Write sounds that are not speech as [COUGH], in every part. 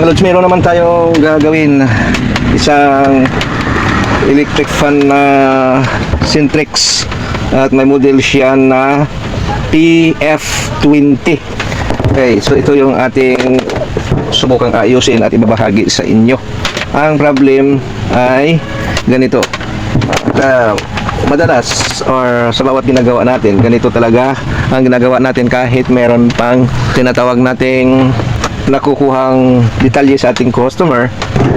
Mga lods, meron naman tayong gagawin. Isang electric fan na Sintrix at may model siya na PF20 okay so ito yung ating subukang ayusin at ibabahagi sa inyo. Ang problem ay ganito. Uh, madalas or sa bawat ginagawa natin ganito talaga ang ginagawa natin kahit meron pang tinatawag nating nakukuhang detalye sa ating customer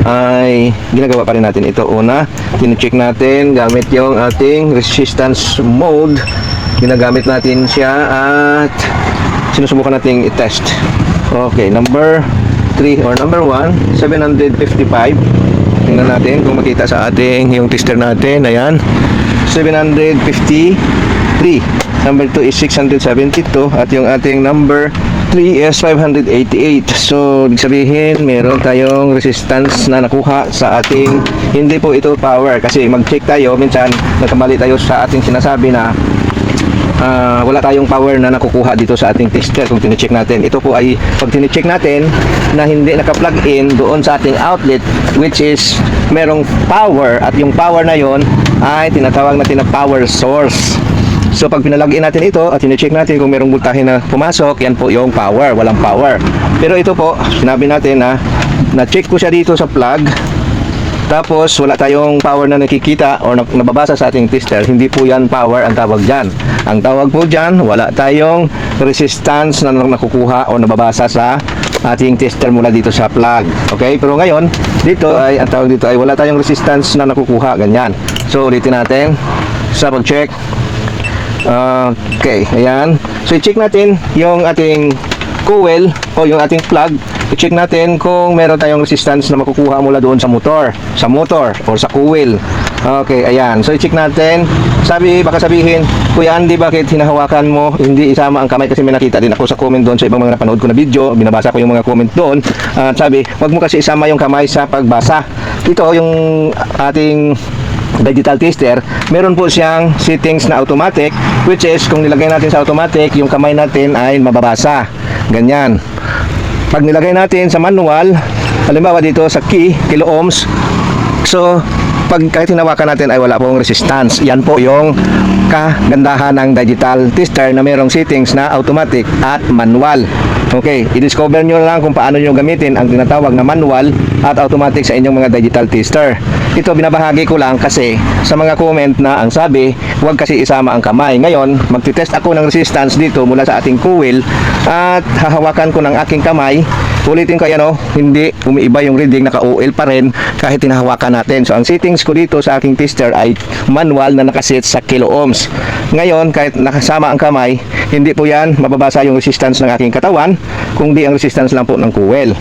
ay ginagawa pa rin natin ito. Una tine-check natin gamit yung ating resistance mode. Ginagamit natin siya at sinusubukan nating i-test. Okay number 3 or number 1 755 tingnan natin kung makita sa ating yung tester natin. Ayan 753 number 2 is 672 at yung ating number 3 is 588 so sabihin meron tayong resistance na nakuha sa ating hindi po ito power kasi mag-check tayo minsan nagkamali tayo sa ating sinasabi na ah, wala tayong power na nakukuha dito sa ating tester kung tine-check natin. Ito po ay pag tine-check natin na hindi naka-plug in doon sa ating outlet which is merong power at yung power na yon ay tinatawag natin na power source. So pag pinalagin natin ito at tine-check natin kung merong voltahe na pumasok, yan po yung power, walang power. Pero ito po, sinabi natin na na-check ko siya dito sa plug tapos wala tayong power na nakikita or na- nababasa sa ating tester. Hindi po yan power ang tawag dyan. Ang tawag po dyan, wala tayong resistance na nakukuha o nababasa sa ating tester mula dito sa plug. Okay? Pero ngayon, dito ay ang tawag dito ay wala tayong resistance na nakukuha. Ganyan. So ulitin natin sa pag-check. Okay, ayan. So i-check natin yung ating coil o yung ating plug. I-check natin kung meron tayong resistance na makukuha mula doon sa motor, sa motor or sa coil. Okay, ayan. So i-check natin. Sabi, baka sabihin, Kuya Andy, bakit hinahawakan mo? Hindi isama ang kamay kasi may nakita din ako sa comment doon sa ibang mga napanood ko na video. Binabasa ko yung mga comment doon. At sabi, wag mo kasi isama yung kamay sa pagbasa. Ito yung ating digital tester, meron po siyang settings na automatic which is kung nilagay natin sa automatic, yung kamay natin ay mababasa. Ganyan. Pag nilagay natin sa manual, halimbawa dito sa key, kilo ohms, so pag kahit hinawakan natin ay wala pong resistance. Yan po yung kagandahan ng digital tester na merong settings na automatic at manual. Okay, i-discover nyo lang kung paano nyo gamitin ang tinatawag na manual at automatic sa inyong mga digital tester. Ito binabahagi ko lang kasi sa mga comment na ang sabi, huwag kasi isama ang kamay. Ngayon, magtitest ako ng resistance dito mula sa ating coil at hahawakan ko ng aking kamay Ulitin ko yan oh, hindi umiiba yung reading, naka-OL pa rin kahit hinahawakan natin. So ang settings ko dito sa aking tester ay manual na nakaset sa kilo ohms. Ngayon, kahit nakasama ang kamay, hindi po yan mababasa yung resistance ng aking katawan, kundi ang resistance lang po ng coil.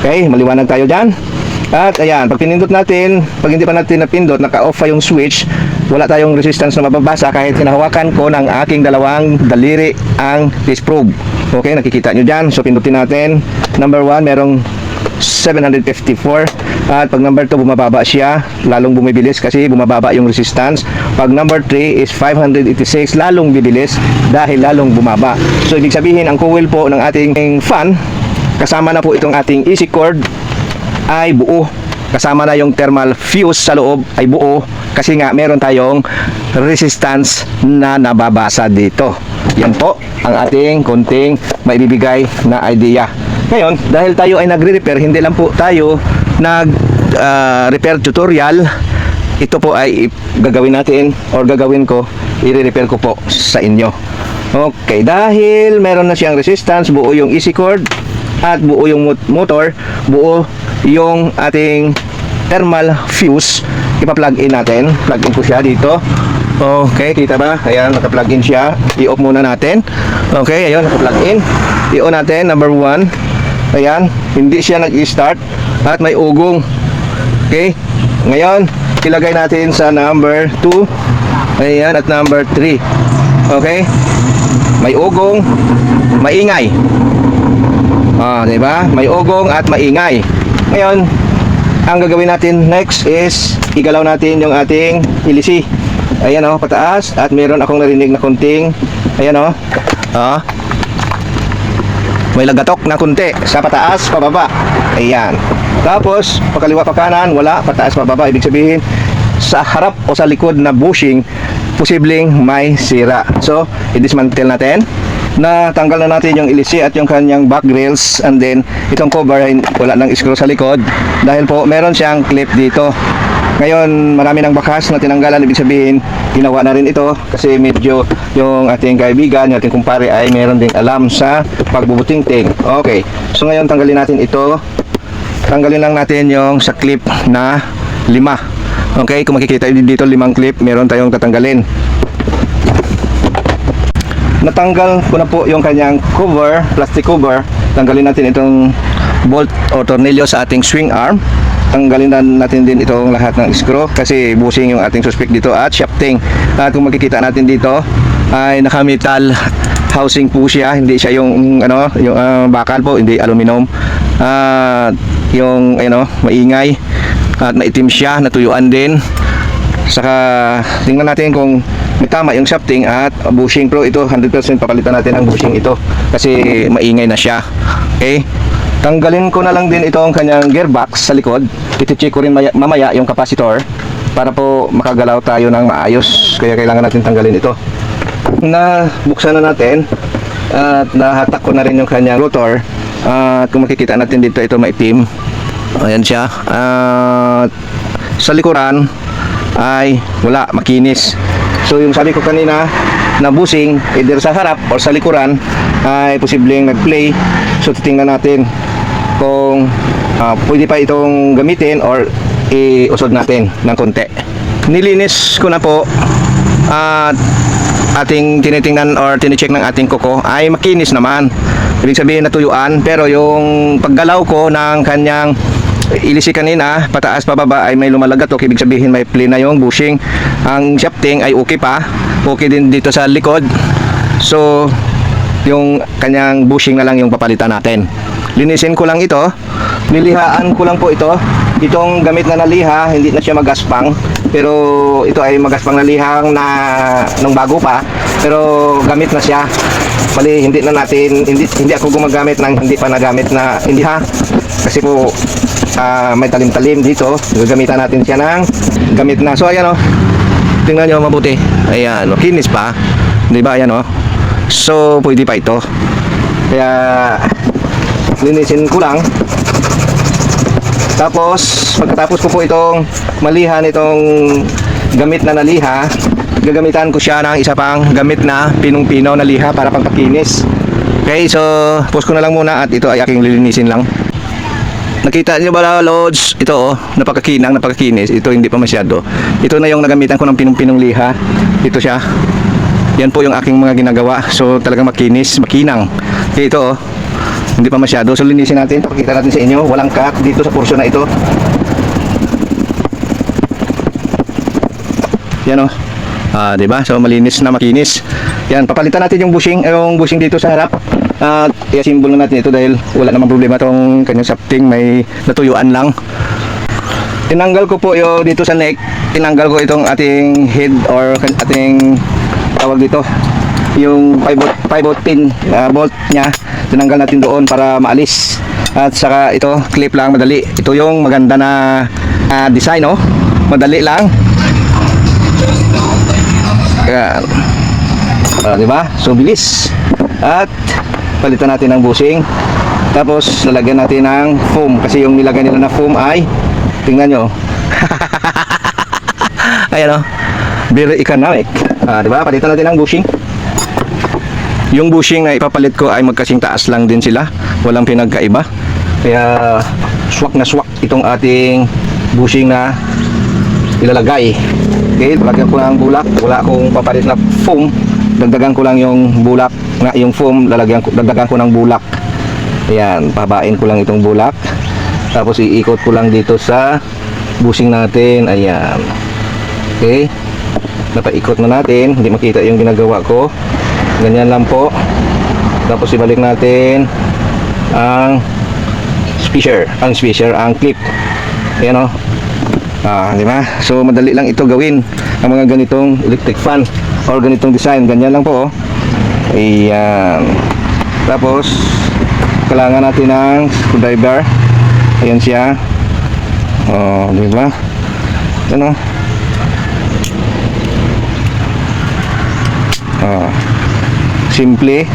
Okay, maliwanag tayo dyan. At ayan, pag pinindot natin, pag hindi pa natin napindot, naka-off pa yung switch, wala tayong resistance na mababasa kahit hinahawakan ko ng aking dalawang daliri ang test probe. Okay, nakikita nyo dyan. So, pindutin natin. Number 1, merong 754 at pag number 2 bumababa siya. Lalong bumibilis kasi bumababa yung resistance. Pag number 3 is 586 lalong bibilis dahil lalong bumaba. So ibig sabihin ang coil po ng ating fan kasama na po itong ating easy cord ay buo. Kasama na yung thermal fuse sa loob ay buo. Kasi nga meron tayong resistance na nababasa dito. Yan po ang ating konting maibibigay na idea ngayon dahil tayo ay nagre-repair hindi lang po tayo nag ah, repair tutorial ito po ay gagawin natin or gagawin ko i-repair ko po sa inyo okay dahil meron na siyang resistance buo yung easy cord at buo yung mot- motor, buo yung ating thermal fuse. Ipa-plug in natin. Plug in ko siya dito. Okay, kita ba? Ayan, naka-plug in siya. I-off muna natin. Okay, ayun, naka-plug in. I-on natin, number 1. Ayan, hindi siya nag-start at may ugong. Okay? Ngayon, ilagay natin sa number 2. Ayan, at number 3. Okay? May ugong, maingay. Ah, di ba? May ugong at maingay. Ngayon, ang gagawin natin next is igalaw natin yung ating ilisi. Ayan oh, pataas at meron akong narinig na konting ayan oh. Ah. May lagatok na kunti sa pataas, pababa. Ayan. Tapos, pakaliwa pa kanan, wala, pataas, pababa. Ibig sabihin, sa harap o sa likod na bushing, posibleng may sira. So, i-dismantle natin. Natanggal na natin yung ilisi at yung kanyang back grills and then itong cover wala nang screw sa likod dahil po meron siyang clip dito. Ngayon, marami ng bakas na tinanggalan. Ibig sabihin, ginawa na rin ito kasi medyo yung ating kaibigan, yung ating kumpare ay meron ding alam sa pagbubutingting. Okay. So ngayon, tanggalin natin ito. Tanggalin lang natin yung sa clip na lima. Okay, kung makikita dito limang clip, meron tayong tatanggalin. Natanggal ko na po yung kanyang cover, plastic cover. Tanggalin natin itong bolt o tornilyo sa ating swing arm. Tanggalin na natin din itong lahat ng screw kasi busing yung ating suspect dito at shafting. At kung makikita natin dito ay naka-metal housing po siya, hindi siya yung ano, yung ah, bakal po, hindi aluminum. At yung ano, maingay at maitim siya, natuyuan din. Saka tingnan natin kung may tama yung shafting at bushing pro ito 100% papalitan natin ang bushing ito kasi maingay na siya. Okay? Tanggalin ko na lang din itong kanyang gearbox sa likod. Iti-check ko rin maya- mamaya yung capacitor para po makagalaw tayo ng maayos. Kaya kailangan natin tanggalin ito. Na buksan na natin at nahatak ko na rin yung kanyang rotor. At kung makikita natin dito ito maitim. Ayan siya. At sa likuran ay wala, makinis. So yung sabi ko kanina na busing either sa harap or sa likuran ay posibleng nag-play. So titingnan natin kung ah, pwede pa itong gamitin or iusod natin ng konti. Nilinis ko na po at ating tinitingnan or tinicheck ng ating kuko ay makinis naman. Ibig sabihin natuyuan pero yung paggalaw ko ng kanyang ilisi kanina, pataas pababa ay may lumalagatok, ibig sabihin may play na yung bushing. Ang shafting ay okay pa, okay din dito sa likod. So, yung kanyang bushing na lang yung papalitan natin. Linisin ko lang ito, nilihaan ko lang po ito. Itong gamit na naliha, hindi na siya magaspang. Pero ito ay magaspang na lihang na nung bago pa. Pero gamit na siya. Mali, hindi na natin, hindi, hindi ako gumagamit ng hindi pa nagamit na, hindi ha. Kasi po, ah, may talim-talim dito. Gagamitan natin siya ng gamit na. So, ayan o. Tingnan nyo mabuti. Ayan o. Kinis pa. Di ba? Ayan o. So, pwede pa ito. Kaya, linisin ko lang. Tapos, pagkatapos ko po itong malihan itong gamit na naliha, gagamitan ko siya ng isa pang gamit na pinong-pino na liha para pagpakinis. Okay, so, post ko na lang muna at ito ay aking lilinisin lang. Nakita niyo ba loads? Ito oh, napakakinang, napakakinis. Ito hindi pa masyado. Ito na yung nagamitan ko ng pinong-pinong liha. Ito siya. Yan po yung aking mga ginagawa. So talagang makinis, makinang. Okay, ito oh. Hindi pa masyado. So linisin natin. Pakita natin sa inyo. Walang cut dito sa portion na ito. Yan oh. Ah, 'di ba? So malinis na makinis. Yan, papalitan natin yung bushing, yung bushing dito sa harap. At i-assemble na natin ito dahil wala namang problema tong kanyang shafting, may natuyuan lang. Tinanggal ko po yung dito sa neck, tinanggal ko itong ating head or ating tawag dito yung pivot, pivot pin uh, bolt niya tinanggal natin doon para maalis at saka ito clip lang madali ito yung maganda na ah, design oh madali lang Yan. Ah, di ba? So bilis. At palitan natin ng bushing. Tapos lalagyan natin ng foam kasi yung nilagay nila na foam ay tingnan nyo. [LAUGHS] Ayan o. Very economic. Ah, di ba? Palitan natin ng bushing. Yung bushing na ipapalit ko ay magkasing taas lang din sila. Walang pinagkaiba. Kaya swak na swak itong ating bushing na ilalagay. Okay, lagyan ko ng bulak. Wala akong papalit na foam. Dagdagan ko lang yung bulak. Nga, yung foam, lalagyan ko, dagdagan ko ng bulak. Ayan, pabain ko lang itong bulak. Tapos iikot ko lang dito sa bushing natin. Ayan. Okay. Napaikot na natin. Hindi makita yung ginagawa ko. Ganyan lang po. Tapos ibalik natin ang spacer. Ang spacer, ang clip. Ayan o. Ah, di ba? So madali lang ito gawin ang mga ganitong electric fan or ganitong design. Ganyan lang po. Oh. Ayan. Tapos kailangan natin ng screwdriver. Ayan siya. Oh, di ba? Ano? Oh. Simple,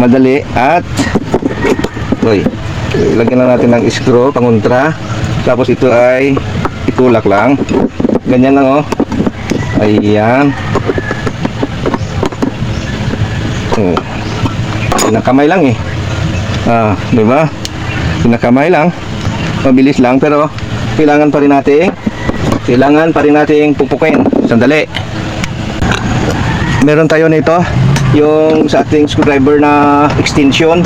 madali at Uy, lagyan lang natin ng screw, panguntra. Tapos ito ay itulak lang. Ganyan lang oh. Ayan. Oh. Pinakamay lang eh. Ah, di ba? Pinakamay lang. Mabilis lang pero kailangan pa rin natin kailangan pa rin nating pupukin. Sandali. Meron tayo nito yung sa ating screwdriver na extension.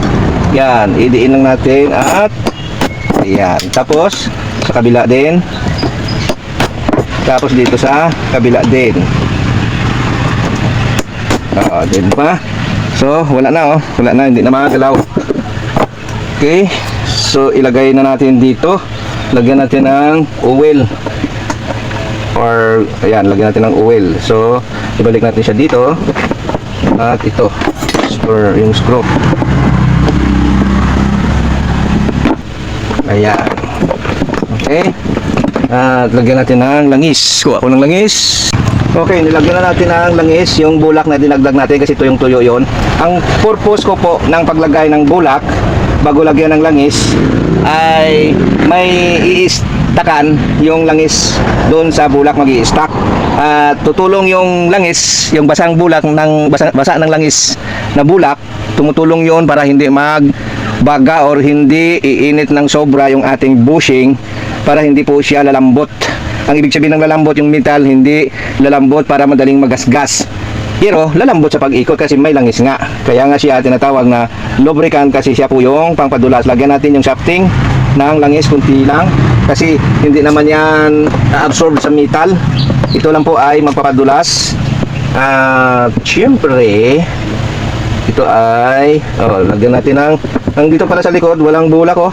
Yan, idiin lang natin at yan. Tapos sa kabila din. Tapos dito sa kabila din. Oo, din pa. So, wala na oh. Wala na, hindi na makagalaw. Okay. So, ilagay na natin dito. Lagyan natin ng oil. Or, ayan, lagyan natin ng oil. So, ibalik natin siya dito. At ito. For yung screw. Ayan. Okay. At lagyan natin ng langis. Kuha ko ng langis. Okay, nilagyan na natin ng langis yung bulak na dinagdag natin kasi ito yung tuyo yon. Ang purpose ko po ng paglagay ng bulak bago lagyan ng langis ay may iistakan yung langis doon sa bulak mag stack At tutulong yung langis, yung basang bulak ng basa, basa ng langis na bulak, tumutulong yon para hindi mag baga or hindi iinit ng sobra yung ating bushing para hindi po siya lalambot. Ang ibig sabihin ng lalambot yung metal, hindi lalambot para madaling magasgas. Pero lalambot sa pag-ikot kasi may langis nga. Kaya nga siya tinatawag na lubricant kasi siya po yung pangpadulas. Lagyan natin yung shafting ng langis kunti lang kasi hindi naman yan absorb sa metal. Ito lang po ay magpapadulas. At syempre, ito ay oh, lagyan natin ng ang dito pala sa likod walang bulak oh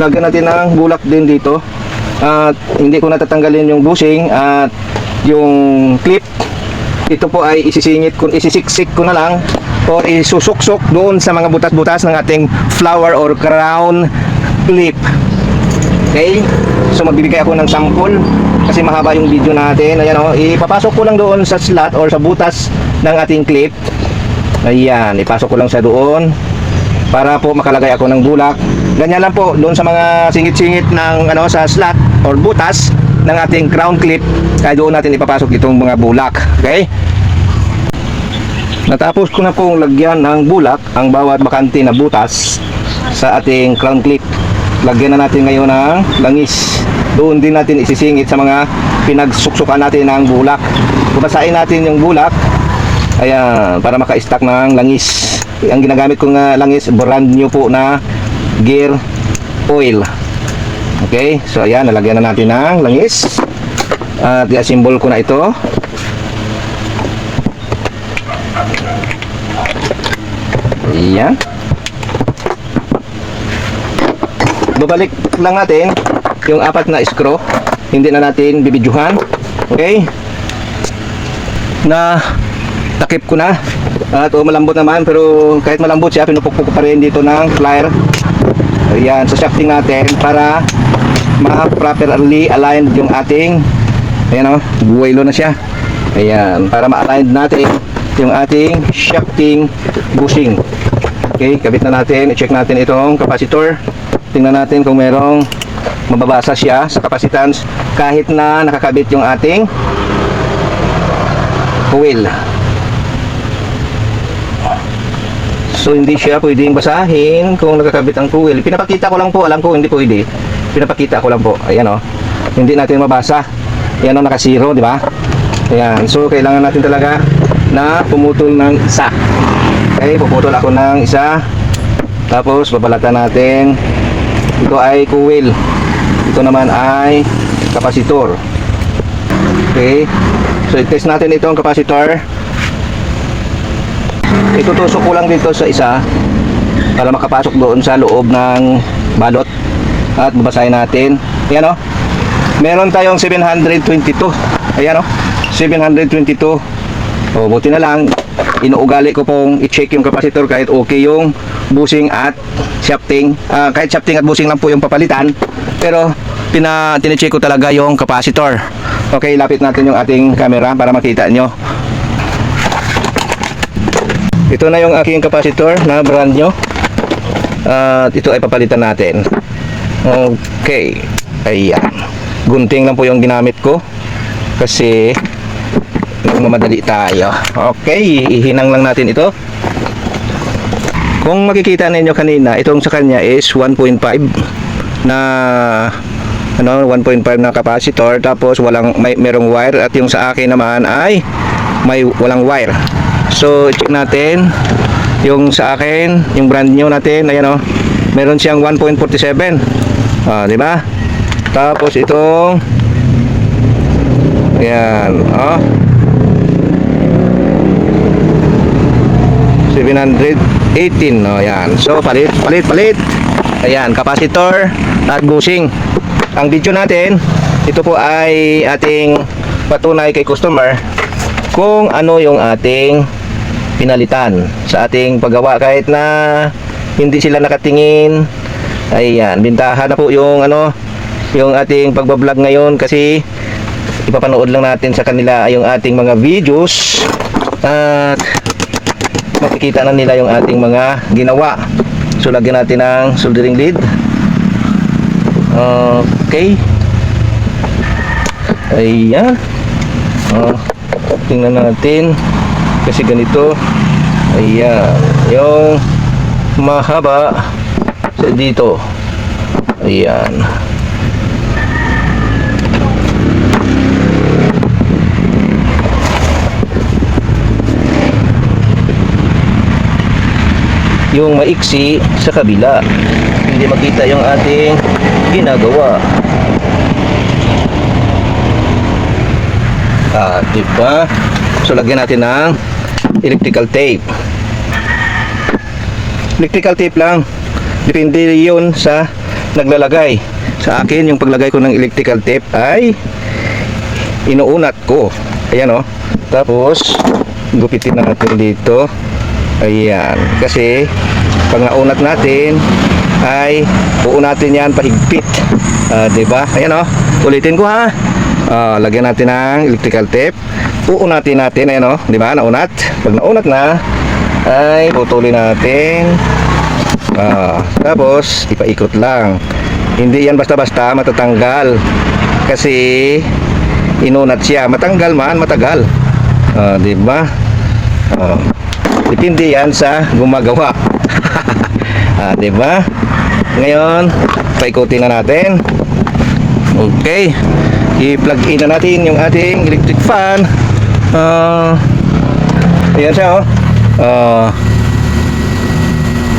lagyan natin ng bulak din dito at hindi ko natatanggalin yung bushing at yung clip ito po ay isisingit ko isisiksik ko na lang or isusuksok doon sa mga butas-butas ng ating flower or crown clip Okay? So magbibigay ako ng sample kasi mahaba yung video natin. Ayan oh, ipapasok ko lang doon sa slot or sa butas ng ating clip. Ayan, ipasok ko lang sa doon para po makalagay ako ng bulak. Ganyan lang po doon sa mga singit-singit ng ano sa slot or butas ng ating crown clip. Kaya doon natin ipapasok itong mga bulak. Okay? Natapos ko na pong lagyan ng bulak ang bawat bakante na butas sa ating crown clip. Lagyan na natin ngayon ng langis. Doon din natin isisingit sa mga pinagsuksukan natin ng bulak. Bubasain natin yung bulak. Ayan, para maka-stack ng langis. Ang ginagamit kong uh, langis, brand new po na gear oil. Okay, so ayan, nalagyan na natin ng langis. At i-assemble ko na ito. Ayan. Babalik lang natin yung apat na screw. Hindi na natin bibidyuhan okay? Na takip ko na. At oh, malambot naman. Pero kahit malambot siya pinupukpok ko pa rin dito ng plier ayan sa shafting natin para ma-properly aligned yung ating ayan o, oh, buwelo na siya. Ayan, para ma-align natin yung ating shafting bushing. Okay, kabit na natin. I-check natin itong capacitor tingnan natin kung merong mababasa siya sa capacitance kahit na nakakabit yung ating coil so hindi siya pwedeng basahin kung nakakabit ang coil pinapakita ko lang po alam ko hindi pwede. Pinapakita ko lang po. Ayan o hindi natin mabasa. Yan o naka zero di ba? Ayan. So kailangan natin talaga na pumutol ng isa. Okay puputol ako ng isa. Tapos babalatan natin ito ay coil ito naman ay kapasitor. Okay? So i-test natin itong kapasitor. Itutusok ko lang dito sa isa para makapasok doon sa loob ng balot. At babasahin natin. Ayan o meron tayong 722 ayan o 722 o buti na lang. Inuugali ko pong i-check yung kapasitor kahit okay yung busing at shafting. Ah, kahit shafting at busing lang po yung papalitan. Pero pina tine-check ko talaga yung capacitor. Okay, lapit natin yung ating camera para makita nyo. Ito na yung aking capacitor na brand nyo. At ito ay papalitan natin. Okay. Ayan. Gunting lang po yung ginamit ko. Kasi nagmamadali tayo. Okay, ihinang lang natin ito. Kung makikita ninyo kanina, itong sa kanya is 1.5 na ano 1.5 na capacitor tapos walang may merong wire at yung sa akin naman ay may walang wire. So check natin yung sa akin, yung brand new natin, ayan oh. Meron siyang 1.47. Ah, di ba? Tapos itong Ayan, oh. 718, no, yan. So, palit, palit, palit. Ayan, capacitor at bushing. Ang video natin, ito po ay ating patunay kay customer kung ano yung ating pinalitan sa ating paggawa kahit na hindi sila nakatingin ayan bintahan na po yung ano yung ating pagbablog ngayon kasi ipapanood lang natin sa kanila yung ating mga videos at makikita na nila yung ating mga ginawa. So lagyan natin ng soldering lead okay. Ayan. Oh, tingnan natin. Kasi ganito. Ayan. Yung mahaba. Sa dito. Ayan yung maiksi sa kabila. Hindi makita yung ating ginagawa. Ah diba? So lagyan natin ng electrical tape. Electrical tape lang. Depende yun sa naglalagay. Sa akin yung paglagay ko ng electrical tape ay inuunat ko. Ayan o tapos gupitin natin dito ayan. Kasi pag naunat natin ay uunatin yan pahigpit. Ah, 'di ba ayan o ulitin ko ha? Ah, lagyan natin ng electrical tape. Uunatin natin ayan o 'di ba naunat. Pag naunat na ay putulin natin. Ah, tapos ipaikot lang. Hindi yan basta-basta matatanggal. Kasi inunat siya. Matanggal man, matagal. Ah, 'di ba? Depende yan sa gumagawa. [LAUGHS] ah, 'di ba? Ngayon, paikutin na natin. Okay. I-plug in na natin yung ating electric fan. Ah, ayan siya oh. Ah,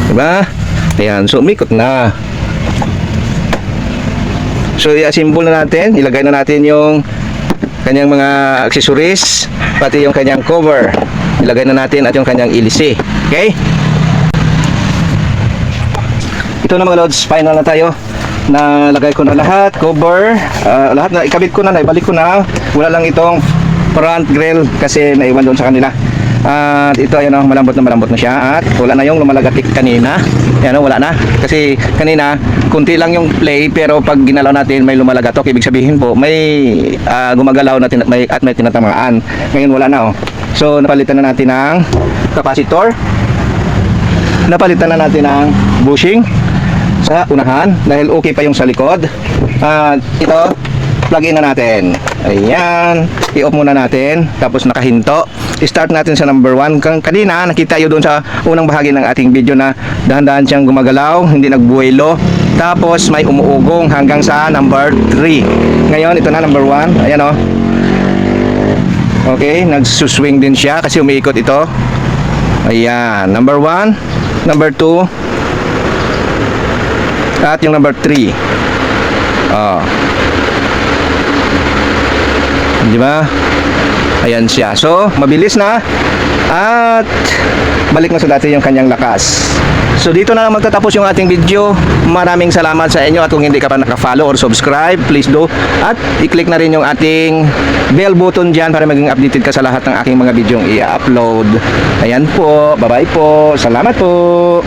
Diba? Ayan, so umikot na. So i-assemble na natin, ilagay na natin yung kanyang mga accessories, pati yung kanyang cover. Ilagay na natin at yung kanyang ilisi. Okay? Ito na mga lods, final na tayo. Na lagay ko na lahat, cover, ah, lahat na ikabit ko na, naibalik ko na. Wala lang itong front grill kasi naiwan doon sa kanila. At ito ayun oh, malambot na malambot na siya at wala na yung lumalagatik kanina. Ayan oh, wala na. Kasi kanina kunti lang yung play pero pag ginalaw natin may lumalagatok ibig sabihin po may ah, gumagalaw natin at may at may tinatamaan. Ngayon wala na oh. So napalitan na natin ng capacitor. Napalitan na natin ng bushing sa unahan dahil okay pa yung sa likod. At ito plug in na natin. Ayan. I-off muna natin. Tapos nakahinto. Start natin sa number 1. Kanina, nakita yun doon sa unang bahagi ng ating video na dahan-dahan siyang gumagalaw, hindi nagbuwelo. Tapos may umuugong hanggang sa number 3. Ngayon, ito na number 1. Ayan o. Okay, nagsuswing din siya kasi umiikot ito. Ayan, number 1, number 2, at yung number 3. Oh. Di ba? Ayan siya. So, mabilis na. At balik na sa dati yung kanyang lakas. So, dito na magtatapos yung ating video. Maraming salamat sa inyo at kung hindi ka pa naka-follow or subscribe, please do. At i-click na rin yung ating bell button dyan para maging updated ka sa lahat ng aking mga video i-upload. Ayan po. Bye-bye po. Salamat po.